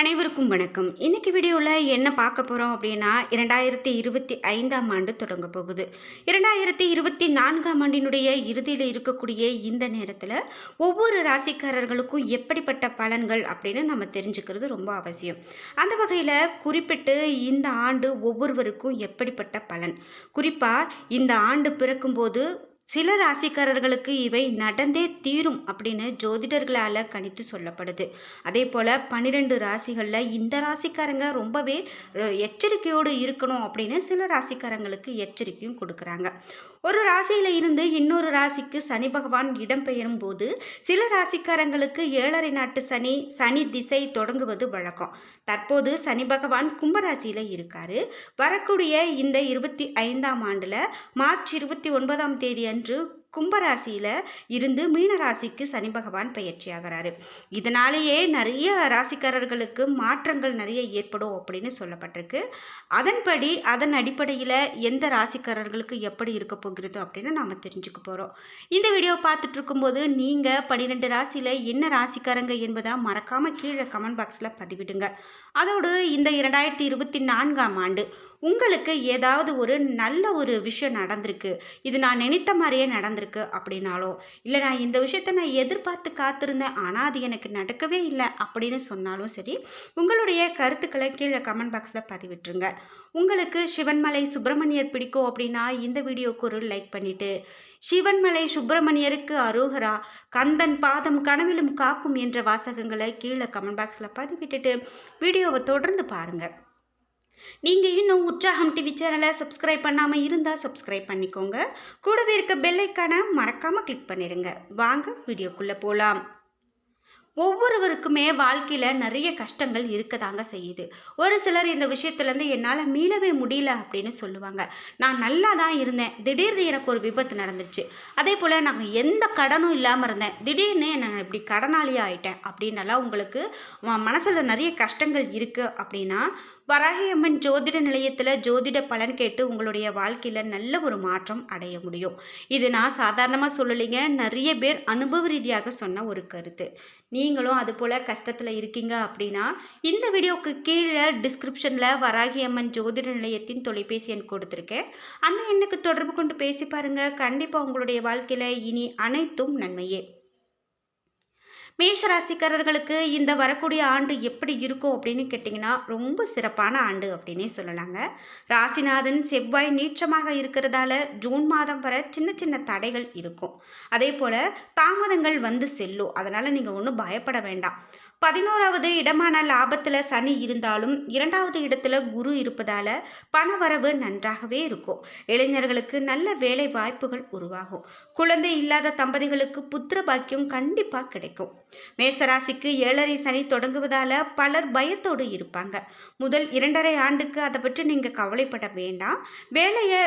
அனைவருக்கும் வணக்கம். இன்னைக்கு வீடியோவில் என்ன பார்க்க போகிறோம் அப்படின்னா இரண்டாயிரத்தி இருபத்தி ஐந்தாம் ஆண்டு தொடங்க போகுது. இரண்டாயிரத்தி இருபத்தி நான்காம் ஆண்டினுடைய இறுதியில் இருக்கக்கூடிய இந்த நேரத்தில் ஒவ்வொரு ராசிக்காரர்களுக்கும் எப்படிப்பட்ட பலன்கள் அப்படின்னு நம்ம தெரிஞ்சுக்கிறது ரொம்ப அவசியம். அந்த வகையில் குறிப்பிட்டு இந்த ஆண்டு ஒவ்வொருவருக்கும் எப்படிப்பட்ட பலன்? குறிப்பாக இந்த ஆண்டு பிறக்கும்போது சில ராசிக்காரர்களுக்கு இவை நடந்தே தீரும் அப்படின்னு ஜோதிடர்களால் கணித்து சொல்லப்படுது. அதே போல் பன்னிரெண்டு ராசிகளில் இந்த ராசிக்காரங்க ரொம்பவே எச்சரிக்கையோடு இருக்கணும் அப்படின்னு சில ராசிக்காரங்களுக்கு எச்சரிக்கையும் கொடுக்குறாங்க. ஒரு ராசியில் இருந்து இன்னொரு ராசிக்கு சனி பகவான் இடம்பெயரும் போது சில ராசிக்காரங்களுக்கு ஏழரை நாட்டு சனி சனி திசை தொடங்குவது வழக்கம். தற்போது சனி பகவான் கும்பராசியில் இருக்காரு. வரக்கூடிய இந்த இருபத்தி ஐந்தாம் ஆண்டில் மார்ச் இருபத்தி ஒன்பதாம் தேதி அன்று கும்பராசியில் இருந்து மீனராசிக்கு சனி பகவான் பயிற்சியாகிறாரு இதனாலேயே நிறைய ராசிக்காரர்களுக்கு மாற்றங்கள் நிறைய ஏற்படும் அப்படின்னு சொல்லப்பட்டிருக்கு. அதன்படி அதன் அடிப்படையில் எந்த ராசிக்காரர்களுக்கு எப்படி இருக்க போகிறது அப்படின்னு நாம் தெரிஞ்சுக்க போகிறோம் இந்த வீடியோ பார்த்துட்டு இருக்கும்போது நீங்கள் பன்னிரெண்டு ராசியில் என்ன ராசிக்காரங்க என்பதை மறக்காமல் கீழே கமெண்ட் பாக்ஸில் பதிவிடுங்க. அதோடு இந்த இரண்டாயிரத்தி இருபத்தி நான்காம் ஆண்டு உங்களுக்கு ஏதாவது ஒரு நல்ல ஒரு விஷயம் நடந்திருக்கு. இது நான் நினைத்த மாதிரியே நடந்திருக்கு அப்படின்னாலோ இல்லை நான் இந்த விஷயத்த நான் எதிர்பார்த்து காத்திருந்தேன். ஆனால் அது எனக்கு நடக்கவே இல்லை அப்படின்னு சொன்னாலும் சரி உங்களுடைய கருத்துக்களை கீழே கமெண்ட் பாக்ஸில் பதிவிட்டுருங்க. உங்களுக்கு சிவன்மலை சுப்பிரமணியர் பிடிக்கும் அப்படின்னா இந்த வீடியோக்கு ஒரு லைக் பண்ணிவிட்டு சிவன்மலை சுப்பிரமணியருக்கு அரோகரா கந்தன் பாதம் கனவிலும் காக்கும் என்ற வாசகங்களை கீழே கமெண்ட் பாக்ஸில் பதிவிட்டுட்டு வீடியோவை தொடர்ந்து பாருங்கள் நீங்கள் இன்னும் உற்சாகம் டிவி சேனலை சப்ஸ்கிரைப் பண்ணாமல் இருந்தால் சப்ஸ்கிரைப் பண்ணிக்கோங்க. கூடவே இருக்க பெல்லைக்கான மறக்காமல் கிளிக் பண்ணிடுங்க வாங்க வீடியோக்குள்ளே போகலாம் ஒவ்வொருவருக்குமே வாழ்க்கையில் நிறைய கஷ்டங்கள் இருக்கதாங்க செய்யுது. ஒரு சிலர் இந்த விஷயத்துலேருந்து என்னால் மீளவே முடியல அப்படின்னு சொல்லுவாங்க. நான் நல்லா தான் இருந்தேன். திடீர்னு எனக்கு ஒரு விபத்து நடந்துருச்சு. அதே போல் நாங்கள் எந்த கடனும் இல்லாமல் இருந்தேன். திடீர்னு நான் இப்படி கடனாளியாக ஆயிட்டேன். அப்படின்னலாம் உங்களுக்கு மனசில் நிறைய கஷ்டங்கள் இருக்குது அப்படின்னா வராகியம்மன் ஜோதிட நிலையத்தில் ஜோதிட பலன் கேட்டு உங்களுடைய வாழ்க்கையில் நல்ல ஒரு மாற்றம் அடைய முடியும். இது நான் சாதாரணமாக சொல்லலைங்க. நிறைய பேர் அனுபவ ரீதியாக சொன்ன ஒரு கருத்து. நீங்களும் அதுபோல் கஷ்டத்தில் இருக்கீங்க அப்படின்னா இந்த வீடியோவுக்கு கீழே டிஸ்கிரிப்ஷனில் வராகியம்மன் ஜோதிட நிலையத்தின் தொலைபேசி எண் கொடுத்துருக்கேன். அந்த எண்ணுக்கு தொடர்பு கொண்டு பேசி பாருங்கள் கண்டிப்பாக உங்களுடைய வாழ்க்கையில் இனி அனைத்தும் நன்மையே. மேஷராசிக்காரர்களுக்கு இந்த வரக்கூடிய ஆண்டு எப்படி இருக்கும் அப்படின்னு கேட்டிங்கன்னா ரொம்ப சிறப்பான ஆண்டு அப்படின்னே சொல்லலாங்க. ராசிநாதன் செவ்வாய் நீச்சமாக இருக்கிறதால ஜூன் மாதம் வரை சின்ன சின்ன தடைகள் இருக்கும். அதே போல் தாமதங்கள் வந்து செல்லும். அதனால் நீங்கள் ஒன்றும் பயப்பட வேண்டாம். பதினோராவது இடமான லாபத்தில் சனி இருந்தாலும் இரண்டாவது இடத்துல குரு இருப்பதால் பணவரவு நன்றாகவே இருக்கும். இளைஞர்களுக்கு நல்ல வேலை வாய்ப்புகள் உருவாகும். குழந்தை இல்லாத தம்பதிகளுக்கு புத்திர பாக்கியம் கண்டிப்பாக கிடைக்கும். மேசராசிக்கு ஏழரை சனி தொடங்குவதால் பலர் பயத்தோடு இருப்பாங்க. முதல் இரண்டரை ஆண்டுக்கு அதை பற்றி நீங்கள் கவலைப்பட வேண்டாம். வேலையை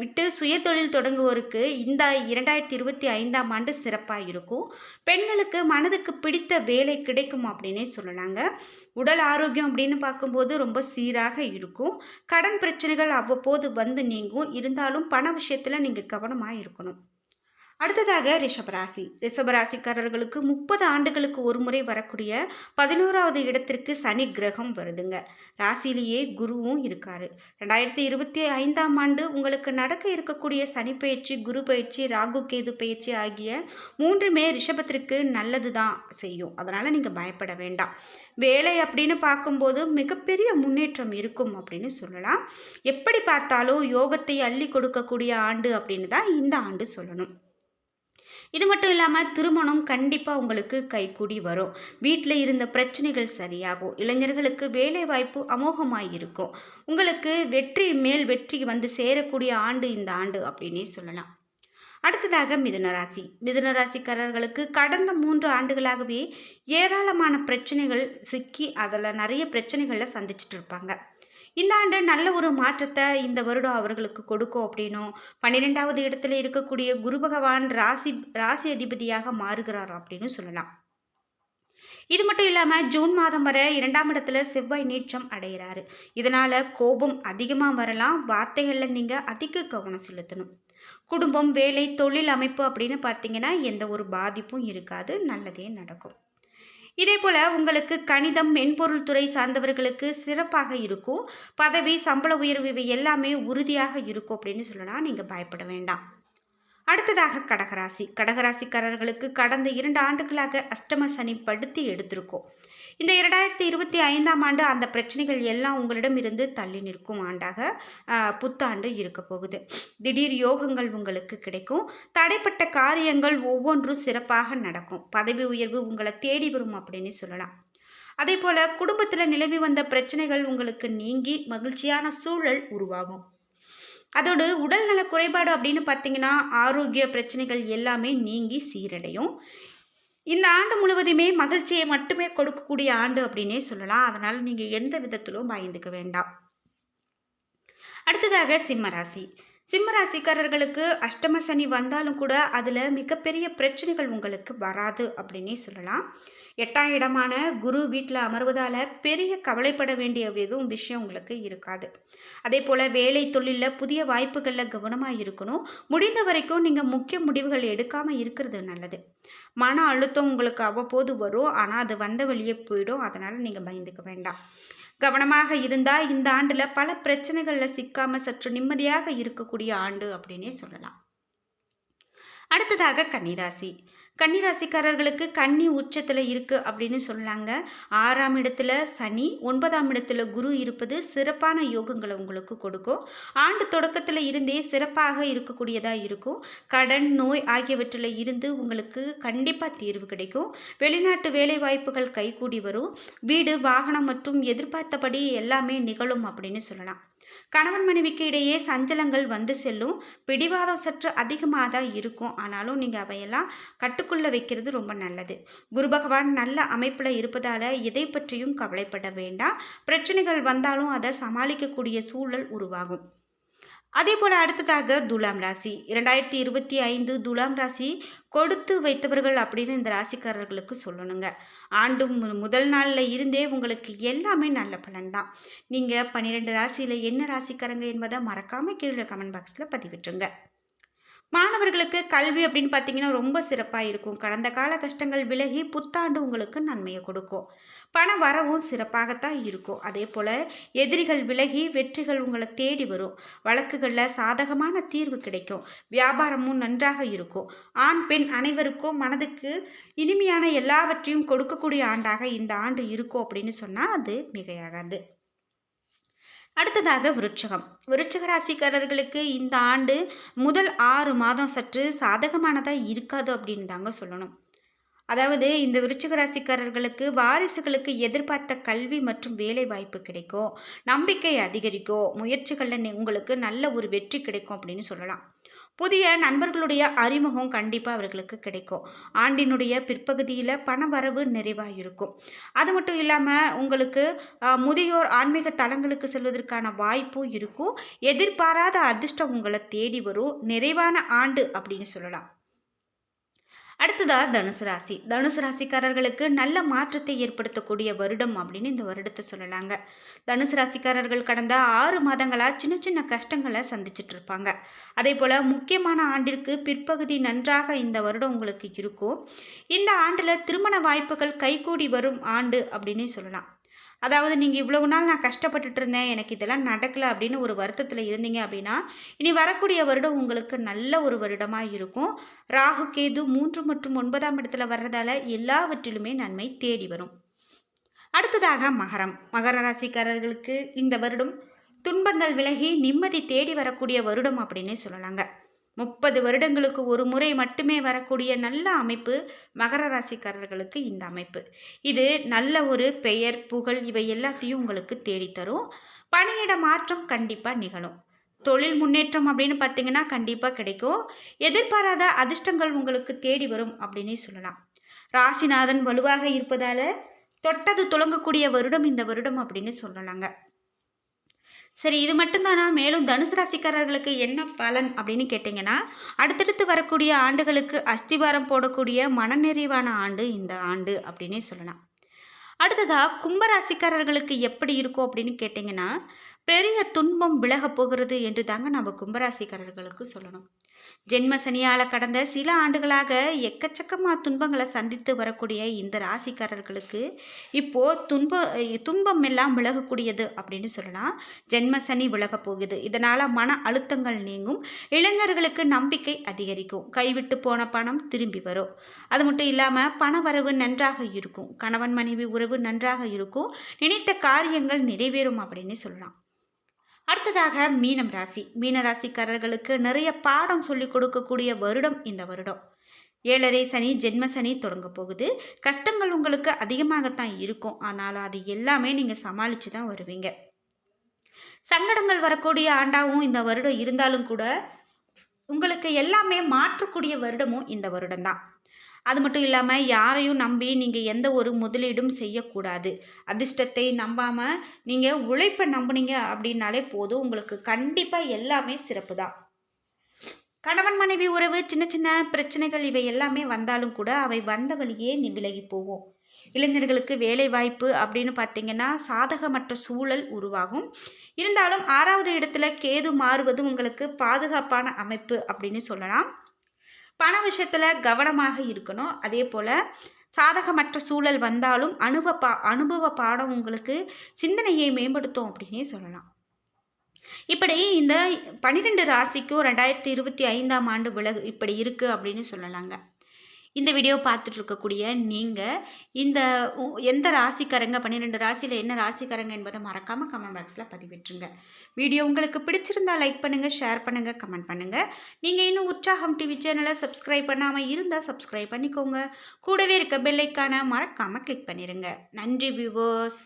விட்டு சுயதொழில் தொடங்குவோருக்கு இந்த இரண்டாயிரத்தி இருபத்தி ஐந்தாம் ஆண்டு சிறப்பாக இருக்கும். பெண்களுக்கு மனதுக்கு பிடித்த வேலை கிடைக்கும் அப்படின்னே சொல்லலாங்க. உடல் ஆரோக்கியம் அப்படின்னு பார்க்கும்போது ரொம்ப சீராக இருக்கும். கடன் பிரச்சனைகள் அவ்வப்போது வந்து நீங்கும். இருந்தாலும் பண விஷயத்தில் நீங்கள் கவனமாக இருக்கணும். அடுத்ததாக ரிஷபராசி ரிஷபராசிக்காரர்களுக்கு முப்பது ஆண்டுகளுக்கு ஒரு முறை வரக்கூடிய பதினோராவது இடத்திற்கு சனி கிரகம் வருதுங்க. ராசியிலேயே குருவும் இருக்காரு. ரெண்டாயிரத்தி இருபத்தி ஐந்தாம் ஆண்டு உங்களுக்கு நடக்க இருக்கக்கூடிய சனி பயிற்சி குரு பயிற்சி ராகு கேது பயிற்சி ஆகிய மூன்றுமே ரிஷபத்திற்கு நல்லது தான் செய்யும். அதனால் நீங்கள் பயப்பட வேண்டாம். வேலை அப்படின்னு பார்க்கும்போது மிகப்பெரிய முன்னேற்றம் இருக்கும் அப்படின்னு சொல்லலாம். எப்படி பார்த்தாலும் யோகத்தை அள்ளி கொடுக்கக்கூடிய ஆண்டு அப்படின்னு தான் இந்த ஆண்டு சொல்லணும். இது மட்டும் இல்லாமல் திருமணம் கண்டிப்பாக உங்களுக்கு கைக்கூடி வரும். வீட்டில் இருந்த பிரச்சனைகள் சரியாகும். இளைஞர்களுக்கு வேலை வாய்ப்பு அமோகமாக இருக்கும். உங்களுக்கு வெற்றி மேல் வெற்றி வந்து சேரக்கூடிய ஆண்டு இந்த ஆண்டு அப்படின்னே சொல்லலாம். அடுத்ததாக மிதுனராசி மிதுனராசிக்காரர்களுக்கு கடந்த மூன்று ஆண்டுகளாகவே ஏராளமான பிரச்சனைகள் சிக்கி அதில் நிறைய பிரச்சனைகளை சந்திச்சுட்டு இருப்பாங்க. இந்த ஆண்டு நல்ல ஒரு மாற்றத்தை இந்த வருடம் அவர்களுக்கு கொடுக்கும் அப்படின்னும் பன்னிரெண்டாவது இடத்துல இருக்கக்கூடிய குரு பகவான் ராசி ராசி அதிபதியாக மாறுகிறார் அப்படின்னு சொல்லலாம். இது மட்டும் இல்லாமல் ஜூன் மாதம் வரை இரண்டாம் இடத்துல செவ்வாய் நீச்சம் அடைகிறாரு இதனால் கோபம் அதிகமாக வரலாம். வார்த்தைகளில் நீங்கள் அதிக கவனம் செலுத்தணும். குடும்பம் வேலை தொழில் அமைப்பு அப்படின்னு பார்த்தீங்கன்னா எந்த ஒரு பாதிப்பும் இருக்காது. நல்லதே நடக்கும். இதேபோல் உங்களுக்கு கணிதம் மென்பொருள் துறை சார்ந்தவர்களுக்கு சிறப்பாக இருக்கும். பதவி சம்பள உயர்வு இவை எல்லாமே உறுதியாக இருக்கும் அப்படின்னு சொல்லலாம் நீங்கள் பயப்பட வேண்டாம். அடுத்ததாக கடகராசி. கடகராசிக்காரர்களுக்கு கடந்த இரண்டு ஆண்டுகளாக அஷ்டம சனி படுத்தி எடுத்திருக்கோம். இந்த இரண்டாயிரத்தி இருபத்தி ஐந்தாம் ஆண்டு அந்த பிரச்சனைகள் எல்லாம் உங்களிடம் இருந்து தள்ளி நிற்கும் ஆண்டாக புத்தாண்டு இருக்க போகுது. திடீர் யோகங்கள் உங்களுக்கு கிடைக்கும். தடைப்பட்ட காரியங்கள் ஒவ்வொன்றும் சிறப்பாக நடக்கும். பதவி உயர்வு உங்களை தேடி வரும் அப்படின்னு சொல்லலாம். அதே போல் குடும்பத்தில் நிலவி வந்த பிரச்சனைகள் உங்களுக்கு நீங்கி மகிழ்ச்சியான சூழல் உருவாகும். அதோடு உடல்நல குறைபாடு அப்படின்னு பார்த்தீங்கன்னா ஆரோக்கிய பிரச்சனைகள் எல்லாமே நீங்கி சீரடையும். இந்த ஆண்டு முழுவதுமே மகிழ்ச்சியை மட்டுமே கொடுக்கக்கூடிய ஆண்டு அப்படின்னே சொல்லலாம். அதனால் நீங்கள் எந்த விதத்திலும் பயந்துக்க வேண்டாம். அடுத்ததாக சிம்மராசி சிம்மராசிக்காரர்களுக்கு அஷ்டம சனி வந்தாலும் கூட அதில் மிகப்பெரிய பிரச்சனைகள் உங்களுக்கு வராது அப்படின்னே சொல்லலாம். எட்டாம் இடமான குரு வீட்டில் அமர்வதால் பெரிய கவலைப்பட வேண்டிய எதுவும் விஷயம் உங்களுக்கு இருக்காது. அதே போல் வேலை தொழிலில் புதிய வாய்ப்புகளில் கவனமாக இருக்கணும். முடிந்த வரைக்கும் நீங்கள் முக்கிய முடிவுகள் எடுக்காமல் இருக்கிறது நல்லது. மன அழுத்தம் உங்களுக்கு அவ்வப்போது வரும். ஆனால் அது வந்த வழியே போயிடும். அதனால் நீங்கள் பயந்துக்க வேண்டாம். கவனமாக இருந்தால் இந்த ஆண்டில் பல பிரச்சனைகளில் சிக்காமல் சற்று நிம்மதியாக இருக்கக்கூடிய ஆண்டு அப்படின்னே சொல்லலாம். அடுத்ததாக கன்னிராசி. கன்னிராசிக்காரர்களுக்கு கன்னி உச்சத்தில் இருக்குது அப்படின்னு சொன்னாங்க. ஆறாம் இடத்துல சனி ஒன்பதாம் இடத்துல குரு இருப்பது சிறப்பான யோகங்களை உங்களுக்கு கொடுக்கும். ஆண்டு தொடக்கத்தில் இருந்தே சிறப்பாக இருக்கக்கூடியதாக இருக்கும். கடன் நோய் ஆகியவற்றில் இருந்து உங்களுக்கு கண்டிப்பாக தீர்வு கிடைக்கும். வெளிநாட்டு வேலைவாய்ப்புகள் கைகூடி வரும். வீடு வாகனம் மற்றும் எதிர்பார்த்தபடி எல்லாமே நிகழும் அப்படின்னு சொல்லலாம். கணவன் மனைவிக்கு இடையே சஞ்சலங்கள் வந்து செல்லும். பிடிவாதம் சற்று அதிகமாக தான் இருக்கும். ஆனாலும் நீங்கள் அவையெல்லாம் கட்டுக்குள்ளே வைக்கிறது ரொம்ப நல்லது. குரு பகவான் நல்ல அமைப்பில் இருப்பதால் எதை பற்றியும் கவலைப்பட வேண்டாம். பிரச்சனைகள் வந்தாலும் அதை சமாளிக்கக்கூடிய சூழல் உருவாகும். அதே போல் அடுத்ததாக துலாம் ராசி. இரண்டாயிரத்தி இருபத்தி ஐந்து துலாம் ராசி கொடுத்து வைத்தவர்கள் அப்படின்னு இந்த ராசிக்காரர்களுக்கு சொல்லணுங்க. ஆண்டு முதல் நாளில் இருந்தே உங்களுக்கு எல்லாமே நல்ல பலன் தான். நீங்கள் பன்னிரெண்டு ராசியில் என்ன ராசிக்காரங்க என்பதை மறக்காமல் கீழே கமெண்ட் பாக்ஸில் பதிவிட்டுருங்க. மாணவர்களுக்கு கல்வி அப்படின்னு பார்த்தீங்கன்னா ரொம்ப சிறப்பாக இருக்கும். கடந்த கால கஷ்டங்கள் விலகி புத்தாண்டு உங்களுக்கு நன்மையை கொடுக்கும். பண வரவும் சிறப்பாகத்தான் இருக்கும். அதே போல் எதிரிகள் விலகி வெற்றிகள் உங்களை தேடி வரும். வழக்குகளில் சாதகமான தீர்வு கிடைக்கும். வியாபாரமும் நன்றாக இருக்கும். ஆண் பெண் அனைவருக்கும் மனதுக்கு இனிமையான எல்லாவற்றையும் கொடுக்கக்கூடிய ஆண்டாக இந்த ஆண்டு இருக்கும் அப்படின்னு சொன்னால் அது மிகையாகாது. அடுத்ததாக விருட்சகம் விருட்சக ராசிக்காரர்களுக்கு இந்த ஆண்டு முதல் ஆறு மாதம் சற்று சாதகமானதாக இருக்காது அப்படின்னு தாங்க சொல்லணும். அதாவது இந்த விருச்சிக ராசிக்காரர்களுக்கு வாரிசுகளுக்கு எதிர்பார்த்த கல்வி மற்றும் வேலை வாய்ப்பு கிடைக்கும். நம்பிக்கை அதிகரிக்கும். முயற்சிகளில் உங்களுக்கு நல்ல ஒரு வெற்றி கிடைக்கும் அப்படின்னு சொல்லலாம். புதிய நண்பர்களுடைய அறிமுகம் கண்டிப்பாக அவர்களுக்கு கிடைக்கும். ஆண்டினுடைய பிற்பகுதியில் பண வரவு நிறைவாக இருக்கும் அது மட்டும் இல்லாமல் உங்களுக்கு முதியோர் ஆன்மீக தலங்களுக்கு செல்வதற்கான வாய்ப்பும் இருக்கும். எதிர்பாராத அதிர்ஷ்டம் உங்களை தேடி வரும். நிறைவான ஆண்டு அப்படின்னு சொல்லலாம். அடுத்ததா தனுசு ராசி. தனுசு ராசிக்காரர்களுக்கு நல்ல மாற்றத்தை ஏற்படுத்தக்கூடிய வருடம் அப்படின்னு இந்த வருடத்தை சொல்லலாங்க. தனுசு ராசிக்காரர்கள் கடந்த ஆறு மாதங்களாக சின்ன சின்ன கஷ்டங்களை சந்திச்சிட்டு இருப்பாங்க. அதே போல் முக்கியமான ஆண்டிற்கு பிற்பகுதி நன்றாக இந்த வருடம் உங்களுக்கு இருக்கும். இந்த ஆண்டில் திருமண வாய்ப்புகள் கைகூடி வரும் ஆண்டு அப்படின்னு சொல்லலாம். அதாவது நீங்கள் இவ்வளவு நாள் நான் கஷ்டப்பட்டுட்டு இருந்தேன் எனக்கு இதெல்லாம் நடக்கலை அப்படின்னு ஒரு வருத்தத்தில் இருந்தீங்க அப்படின்னா இனி வரக்கூடிய வருடம் உங்களுக்கு நல்ல ஒரு வருடமாக இருக்கும். ராகு கேது மூன்று மற்றும் ஒன்பதாம் இடத்துல வர்றதால எல்லாவற்றிலுமே நன்மை தேடி வரும். அடுத்ததாக மகரம். மகர ராசிக்காரர்களுக்கு இந்த வருடம் துன்பங்கள் விலகி நிம்மதி தேடி வரக்கூடிய வருடம் அப்படின்னே சொல்லலாங்க. முப்பது வருடங்களுக்கு ஒரு முறை மட்டுமே வரக்கூடிய நல்ல அமைப்பு மகர ராசிக்காரர்களுக்கு இந்த அமைப்பு. இது நல்ல ஒரு பெயர் புகழ் இவை எல்லாத்தையும் உங்களுக்கு தேடித்தரும். பணியிட மாற்றம் கண்டிப்பாக நிகழும். தொழில் முன்னேற்றம் அப்படின்னு பார்த்தீங்கன்னா கண்டிப்பாக கிடைக்கும். எதிர்பாராத அதிர்ஷ்டங்கள் உங்களுக்கு தேடி வரும் அப்படின்னே சொல்லலாம். ராசிநாதன் வலுவாக இருப்பதால் தொட்டது துளங்கக்கூடிய வருடம் இந்த வருடம் அப்படின்னு சொல்லலாங்க. சரி இது மட்டும்தானா? மேலும் தனுசு ராசிக்காரர்களுக்கு என்ன பலன் அப்படின்னு கேட்டிங்கன்னா அடுத்தடுத்து வரக்கூடிய ஆண்டுகளுக்கு அஸ்திவாரம் போடக்கூடிய மனநிறைவான ஆண்டு இந்த ஆண்டு அப்படின்னே சொல்லலாம். அடுத்ததாக கும்பராசிக்காரர்களுக்கு எப்படி இருக்கும் அப்படின்னு கேட்டிங்கன்னா பெரிய துன்பம் விலகப் போகிறது என்று தாங்க நம்ம கும்பராசிக்காரர்களுக்கு சொல்லணும். ஜென்ம சனியால் கடந்த சில ஆண்டுகளாக எக்கச்சக்கமாக துன்பங்களை சந்தித்து வரக்கூடிய இந்த ராசிக்காரர்களுக்கு இப்போது துன்ப துன்பம் எல்லாம் விலகக்கூடியது அப்படின்னு சொல்லலாம். ஜென்ம சனி விலக போகுது. இதனால் மன அழுத்தங்கள் நீங்கும். இளைஞர்களுக்கு நம்பிக்கை அதிகரிக்கும். கைவிட்டு போன பணம் திரும்பி வரும். அது மட்டும் இல்லாமல் பண வரவு நன்றாக இருக்கும். கணவன் மனைவி உறவு நன்றாக இருக்கும். நினைத்த காரியங்கள் நிறைவேறும் அப்படின்னு சொல்லலாம். அடுத்ததாக மீனம் ராசி. மீன ராசிக்காரர்களுக்கு நிறைய பாடம் சொல்லி கொடுக்கக்கூடிய வருடம் இந்த வருடம். ஏழரை சனி ஜென்ம சனி தொடங்க போகுது. கஷ்டங்கள் உங்களுக்கு அதிகமாகத்தான் இருக்கும். ஆனால் அது எல்லாமே நீங்கள் சமாளித்து தான் வருவீங்க. சங்கடங்கள் வரக்கூடிய ஆண்டாகவும் இந்த வருடம் இருந்தாலும் கூட உங்களுக்கு எல்லாமே மாற்றக்கூடிய வருடமும் இந்த வருடம்தான். அது மட்டும் இல்லாமல் யாரையும் நம்பி நீங்கள் எந்த ஒரு முதலீடும் செய்யக்கூடாது. அதிர்ஷ்டத்தை நம்பாமல் நீங்கள் உழைப்பை நம்புனீங்க அப்படின்னாலே போதும். உங்களுக்கு கண்டிப்பாக எல்லாமே சிறப்பு தான். கணவன் மனைவி உறவு சின்ன சின்ன பிரச்சனைகள் இவை எல்லாமே வந்தாலும் கூட அவை வந்த வழியே நீ விலகி போகும். இளைஞர்களுக்கு வேலை வாய்ப்பு அப்படின்னு பார்த்தீங்கன்னா சாதகமற்ற சூழல் உருவாகும். இருந்தாலும் ஆறாவது இடத்துல கேது மாறுவது உங்களுக்கு பாதுகாப்பான அமைப்பு அப்படின்னு சொல்லலாம். பண விஷயத்தில் கவனமாக இருக்கணும். அதே போல் சாதகமற்ற சூழல் வந்தாலும் அனுபவ பா அனுபவ பாடம் உங்களுக்கு சிந்தனையை மேம்படுத்தும் அப்படின்னே சொல்லலாம். இப்படி இந்த பன்னிரெண்டு ராசிக்கும் ரெண்டாயிரத்தி இருபத்தி ஐந்தாம் ஆண்டு விலகு இப்படி இருக்குது அப்படின்னு சொல்லலாங்க. இந்த வீடியோ பார்த்துட்டு இருக்கக்கூடிய நீங்கள் இந்த எந்த ராசிக்காரங்க? பன்னிரெண்டு ராசியில் என்ன ராசிக்காரங்க என்பதை மறக்காமல் கமெண்ட் பாக்ஸில் பதிவிட்டுருங்க. வீடியோ உங்களுக்கு பிடிச்சிருந்தா லைக் பண்ணுங்கள் ஷேர் பண்ணுங்கள் கமெண்ட் பண்ணுங்கள் நீங்கள் இன்னும் உற்சாகம் டிவி சேனலை சப்ஸ்கிரைப் பண்ணாமல் இருந்தால் சப்ஸ்கிரைப் பண்ணிக்கோங்க. கூடவே இருக்க பெல்லைக்கான மறக்காமல் கிளிக் பண்ணிடுங்க நன்றி வியூவர்ஸ்